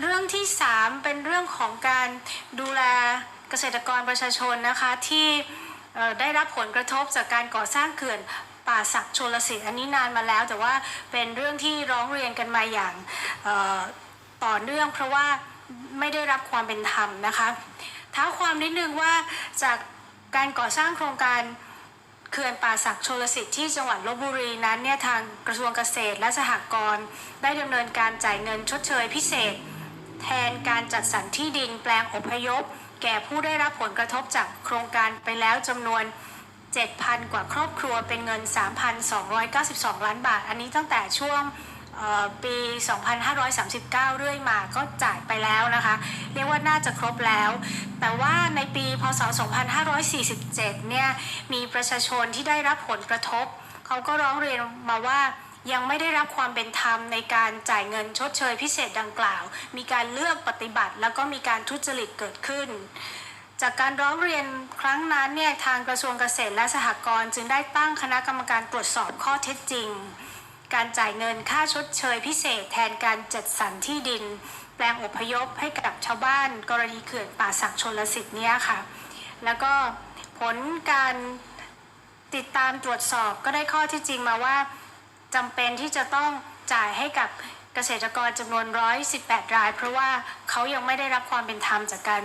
เรื่องที่ 3 เป็นเรื่องของการดูแลเกษตรกรประชาชนนะคะที่ได้รับผลกระทบจากการก่อสร้างเขื่อนป่าศักดิ์ชลสิทธิ์อันนี้นานมาแล้ว แต่ว่าเป็นเรื่องที่ร้องเรียนกันมาอย่างต่อเนื่อง เพราะว่าไม่ได้รับความเป็นธรรมนะคะท้าความนิดนึงว่าจากการก่อสร้างโครงการเขื่อนป่าศักดิ์ชลสิทธิ์ที่จังหวัดลบบุรีนั้นเนี่ยทางกระทรวงเกษตรและสหกรณ์ได้ดำเนินการจ่ายเงินชดเชยพิเศษ แทนการจัดสรรที่ดินแปลงอพยพ แก่ผู้ได้รับผลกระทบจากโครงการไปแล้วจำนวน 7,000 กว่าครอบครัวเป็นเงิน 3,292 ล้านบาท อันนี้ตั้งแต่ช่วงปี 2539 เรื่อยมาก็จ่ายไปแล้วนะคะ เรียกว่าน่าจะครบแล้ว แต่ว่าในปีพศ 2547 เนี่ย มีประชาชนที่ได้รับผลกระทบ เขาก็ร้องเรียนมาว่า ยังไม่ได้รับความเป็นธรรมในการจ่ายเงินชดเชยพิเศษดังกล่าว มีการเลือกปฏิบัติ แล้วก็มีการทุจริตเกิดขึ้น จากการร้องเรียนครั้งนั้นเนี่ยทางกระทรวงเกษตรและสหกรณ์จึงได้ตั้งคณะกรรมการตรวจสอบข้อเท็จจริง การจ่ายเงินค่าชดเชยพิเศษแทนการจัดสรรที่ดิน แปลงอพยพให้กับชาวบ้าน กรณีเขื่อนป่าศักดิ์ชนลสิทธิ์เนี่ยค่ะ แล้วก็ผลการติดตามตรวจสอบก็ได้ข้อเที่จริงมาว่า จำเป็นที่จะต้องจ่ายให้กับ เกษตรกรจำนวน 118 ราย เพราะว่าเขายังไม่ได้รับความเป็นธรรมจากการ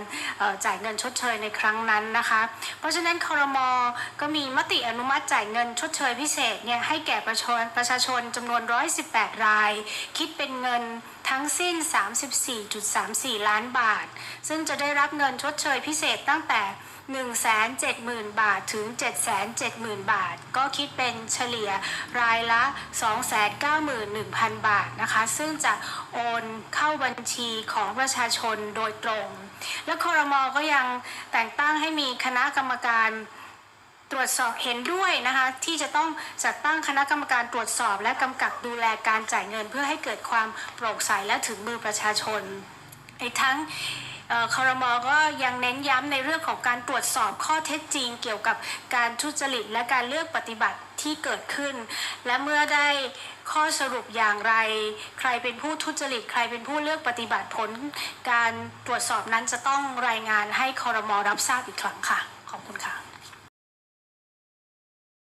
จ่ายเงินชดเชยในครั้งนั้นนะคะ เพราะฉะนั้นคอรมอก็มีมติอนุมัติจ่ายเงินชดเชยพิเศษเนี่ยให้แก่ประชาชนประชาชนจำนวน 118 ราย คิดเป็นเงินทั้งสิ้น 34.34 ล้านบาท ซึ่งจะได้รับเงินชดเชยพิเศษตั้งแต่170,000 บาทถึง 770,000 บาท ก็คิดเป็นเฉลี่ยรายละ 291,000 บาทนะคะซึ่งจะโอนเข้าบัญชีของประชาชนโดยตรง และคอรมอก็ยังแต่งตั้งให้มีคณะกรรมการตรวจสอบเห็นด้วยนะคะที่จะต้องจัดตั้งคณะกรรมการตรวจสอบ และกำกับดูแลการจ่ายเงินเพื่อให้เกิดความโปร่งใสและถึงมือประชาชน อีกทั้ง คอรมอก็ยังเน้นย้ำในเรื่องของการตรวจสอบข้อเท็จจริง เกี่ยวกับการทุจริตและการเลือกปฏิบัติที่เกิดขึ้น และเมื่อได้ข้อสรุปอย่างไร ใครเป็นผู้ทุจริต ใครเป็นผู้เลือกปฏิบัติผล การตรวจสอบนั้นจะต้องรายงานให้คอรมอรับทราบอีกครั้งค่ะ ขอบคุณค่ะ